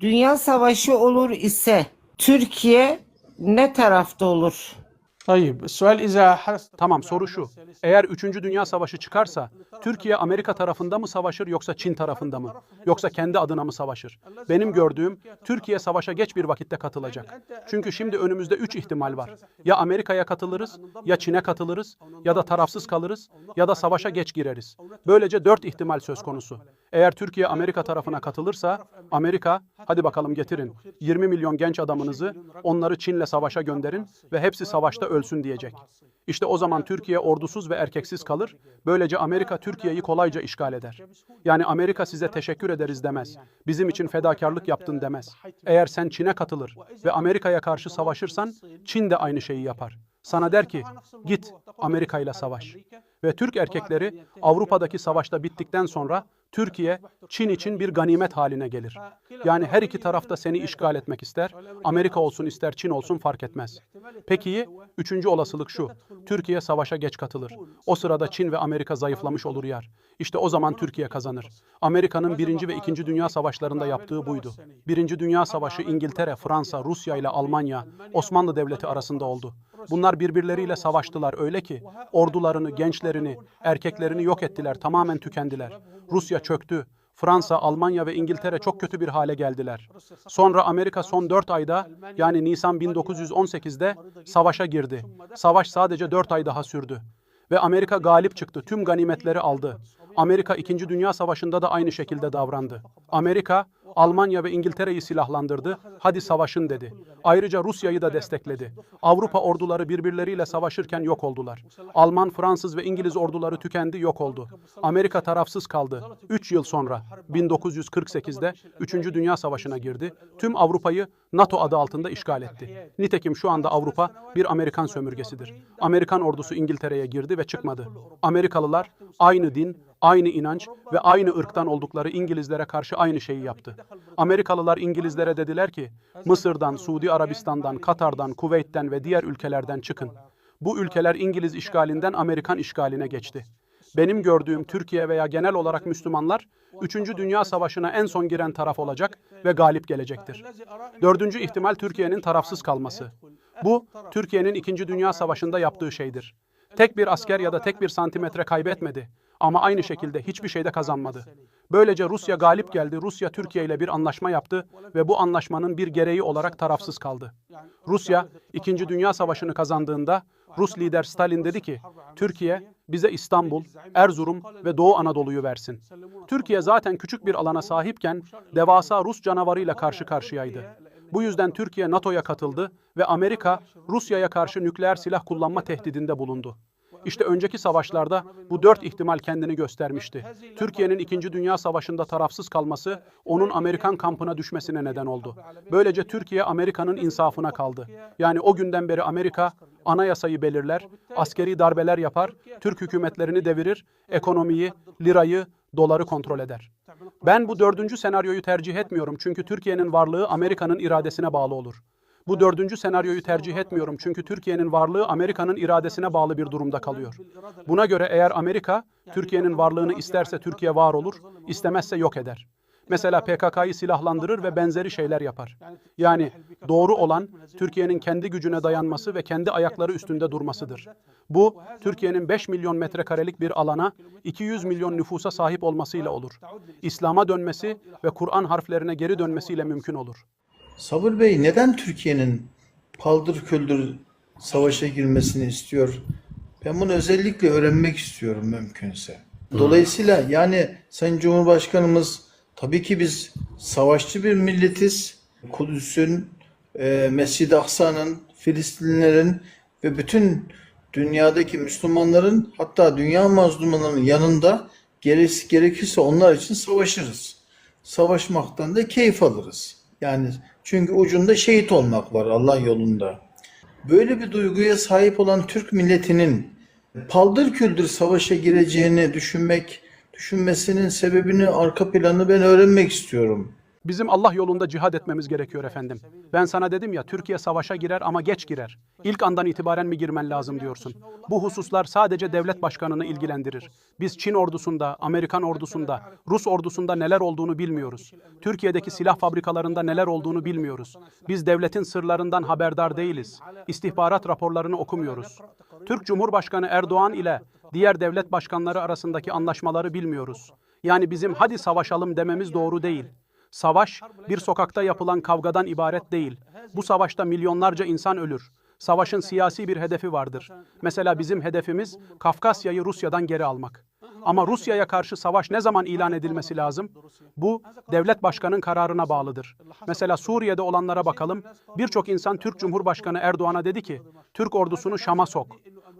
Dünya savaşı olur ise Türkiye ne tarafta olur? Tayyip, sual iza Tamam soru şu. Eğer 3. Dünya Savaşı çıkarsa Türkiye Amerika tarafında mı savaşır yoksa Çin tarafında mı? Yoksa kendi adına mı savaşır? Benim gördüğüm Türkiye savaşa geç bir vakitte katılacak. Çünkü şimdi önümüzde 3 ihtimal var. Ya Amerika'ya katılırız, ya Çin'e katılırız, ya da tarafsız kalırız, ya da savaşa geç gireriz. Böylece 4 ihtimal söz konusu. Eğer Türkiye Amerika tarafına katılırsa Amerika hadi bakalım getirin 20 milyon genç adamınızı onları Çin'le savaşa gönderin ve hepsi savaşta ölsün diyecek. İşte o zaman Türkiye ordusuz ve erkeksiz kalır. Böylece Amerika Türkiye'yi kolayca işgal eder. Yani Amerika size teşekkür ederiz demez. Bizim için fedakarlık yaptın demez. Eğer sen Çin'e katılır ve Amerika'ya karşı savaşırsan Çin de aynı şeyi yapar. Sana der ki git Amerika ile savaş. Ve Türk erkekleri Avrupa'daki savaşta bittikten sonra Türkiye Çin için bir ganimet haline gelir. Yani her iki tarafta seni işgal etmek ister. Amerika olsun ister Çin olsun fark etmez. Peki üçüncü olasılık şu. Türkiye savaşa geç katılır. O sırada Çin ve Amerika zayıflamış olur yer. İşte o zaman Türkiye kazanır. Amerika'nın birinci ve ikinci dünya savaşlarında yaptığı buydu. Birinci Dünya Savaşı İngiltere, Fransa, Rusya ile Almanya, Osmanlı Devleti arasında oldu. Bunlar birbirleriyle savaştılar öyle ki ordularını, gençlerini, erkeklerini yok ettiler, tamamen tükendiler. Rusya çöktü. Fransa, Almanya ve İngiltere çok kötü bir hale geldiler. Sonra Amerika son 4 ayda yani Nisan 1918'de savaşa girdi. Savaş sadece 4 ay daha sürdü. Ve Amerika galip çıktı. Tüm ganimetleri aldı. Amerika 2. Dünya Savaşı'nda da aynı şekilde davrandı. Amerika, Almanya ve İngiltere'yi silahlandırdı. Hadi savaşın dedi. Ayrıca Rusya'yı da destekledi. Avrupa orduları birbirleriyle savaşırken yok oldular. Alman, Fransız ve İngiliz orduları tükendi, yok oldu. Amerika tarafsız kaldı. 3 yıl sonra 1948'de 3. Dünya Savaşı'na girdi. Tüm Avrupa'yı NATO adı altında işgal etti. Nitekim şu anda Avrupa bir Amerikan sömürgesidir. Amerikan ordusu İngiltere'ye girdi ve çıkmadı. Amerikalılar aynı din, aynı inanç ve aynı ırktan oldukları İngilizlere karşı aynı şeyi yaptı. Amerikalılar İngilizlere dediler ki, Mısır'dan, Suudi Arabistan'dan, Katar'dan, Kuveyt'ten ve diğer ülkelerden çıkın. Bu ülkeler İngiliz işgalinden Amerikan işgaline geçti. Benim gördüğüm Türkiye veya genel olarak Müslümanlar, 3. Dünya Savaşı'na en son giren taraf olacak ve galip gelecektir. Dördüncü ihtimal Türkiye'nin tarafsız kalması. Bu, Türkiye'nin 2. Dünya Savaşı'nda yaptığı şeydir. Tek bir asker ya da tek bir santimetre kaybetmedi. Ama aynı şekilde hiçbir şeyde kazanmadı. Böylece Rusya galip geldi. Rusya Türkiye ile bir anlaşma yaptı ve bu anlaşmanın bir gereği olarak tarafsız kaldı. Rusya 2. Dünya Savaşı'nı kazandığında Rus lider Stalin dedi ki, Türkiye bize İstanbul, Erzurum ve Doğu Anadolu'yu versin. Türkiye zaten küçük bir alana sahipken devasa Rus canavarıyla karşı karşıyaydı. Bu yüzden Türkiye NATO'ya katıldı ve Amerika Rusya'ya karşı nükleer silah kullanma tehdidinde bulundu. İşte önceki savaşlarda bu dört ihtimal kendini göstermişti. Türkiye'nin 2. Dünya Savaşı'nda tarafsız kalması onun Amerikan kampına düşmesine neden oldu. Böylece Türkiye Amerika'nın insafına kaldı. Yani o günden beri Amerika anayasayı belirler, askeri darbeler yapar, Türk hükümetlerini devirir, ekonomiyi, lirayı, doları kontrol eder. Ben bu dördüncü senaryoyu tercih etmiyorum çünkü Türkiye'nin varlığı Amerika'nın iradesine bağlı olur. Bu dördüncü senaryoyu tercih etmiyorum çünkü Türkiye'nin varlığı Amerika'nın iradesine bağlı bir durumda kalıyor. Buna göre eğer Amerika Türkiye'nin varlığını isterse Türkiye var olur, istemezse yok eder. Mesela PKK'yı silahlandırır ve benzeri şeyler yapar. Yani doğru olan Türkiye'nin kendi gücüne dayanması ve kendi ayakları üstünde durmasıdır. Bu Türkiye'nin 5 milyon metrekarelik bir alana 200 milyon nüfusa sahip olmasıyla olur. İslam'a dönmesi ve Kur'an harflerine geri dönmesiyle mümkün olur. Sabır Bey neden Türkiye'nin paldır küldür savaşa girmesini istiyor? Ben bunu özellikle öğrenmek istiyorum mümkünse. Dolayısıyla yani Sayın Cumhurbaşkanımız tabii ki biz savaşçı bir milletiz. Kudüs'ün, e, Mescid-i Aksa'nın, Filistinlilerin ve bütün dünyadaki Müslümanların hatta dünya mazlumlarının yanında gerekirse onlar için savaşırız. Savaşmaktan da keyif alırız. Yani çünkü ucunda şehit olmak var Allah yolunda. Böyle bir duyguya sahip olan Türk milletinin paldır küldür savaşa gireceğini düşünmek, düşünmesinin sebebini, arka planını ben öğrenmek istiyorum. Bizim Allah yolunda cihad etmemiz gerekiyor efendim. Ben sana dedim ya Türkiye savaşa girer ama geç girer. İlk andan itibaren mi girmen lazım diyorsun. Bu hususlar sadece devlet başkanını ilgilendirir. Biz Çin ordusunda, Amerikan ordusunda, Rus ordusunda neler olduğunu bilmiyoruz. Türkiye'deki silah fabrikalarında neler olduğunu bilmiyoruz. Biz devletin sırlarından haberdar değiliz. İstihbarat raporlarını okumuyoruz. Türk Cumhurbaşkanı Erdoğan ile diğer devlet başkanları arasındaki anlaşmaları bilmiyoruz. Yani bizim hadi savaşalım dememiz doğru değil. Savaş bir sokakta yapılan kavgadan ibaret değil. Bu savaşta milyonlarca insan ölür. Savaşın siyasi bir hedefi vardır. Mesela bizim hedefimiz Kafkasya'yı Rusya'dan geri almak. Ama Rusya'ya karşı savaş ne zaman ilan edilmesi lazım? Bu devlet başkanın kararına bağlıdır. Mesela Suriye'de olanlara bakalım. Birçok insan Türk Cumhurbaşkanı Erdoğan'a dedi ki, Türk ordusunu Şam'a sok.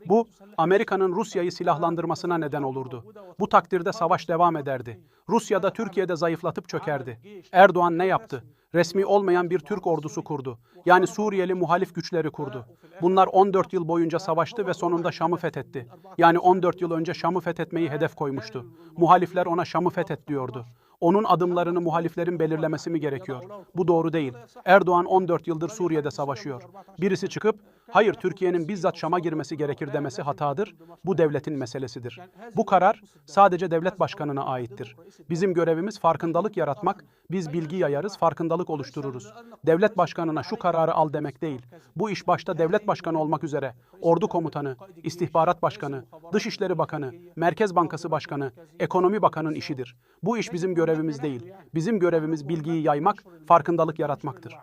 Bu Amerika'nın Rusya'yı silahlandırmasına neden olurdu. Bu takdirde savaş devam ederdi. Rusya da Türkiye'de zayıflatıp çökerdi. Erdoğan ne yaptı? Resmi olmayan bir Türk ordusu kurdu. Yani Suriyeli muhalif güçleri kurdu. Bunlar 14 yıl boyunca savaştı ve sonunda Şam'ı fethetti. Yani 14 yıl önce Şam'ı fethetmeyi hedef koymuştu. Muhalifler ona Şam'ı fethet diyordu. Onun adımlarını muhaliflerin belirlemesi mi gerekiyor? Bu doğru değil. Erdoğan 14 yıldır Suriye'de savaşıyor. Birisi çıkıp, hayır Türkiye'nin bizzat Şam'a girmesi gerekir demesi hatadır. Bu devletin meselesidir. Bu karar sadece devlet başkanına aittir. Bizim görevimiz farkındalık yaratmak, biz bilgi yayarız, farkındalık oluştururuz. Devlet başkanına şu kararı al demek değil. Bu iş başta devlet başkanı olmak üzere, ordu komutanı, istihbarat başkanı, dışişleri bakanı, Merkez Bankası başkanı, ekonomi bakanın işidir. Bu iş bizim görevimiz değil. Bizim görevimiz bilgiyi yaymak, farkındalık yaratmaktır.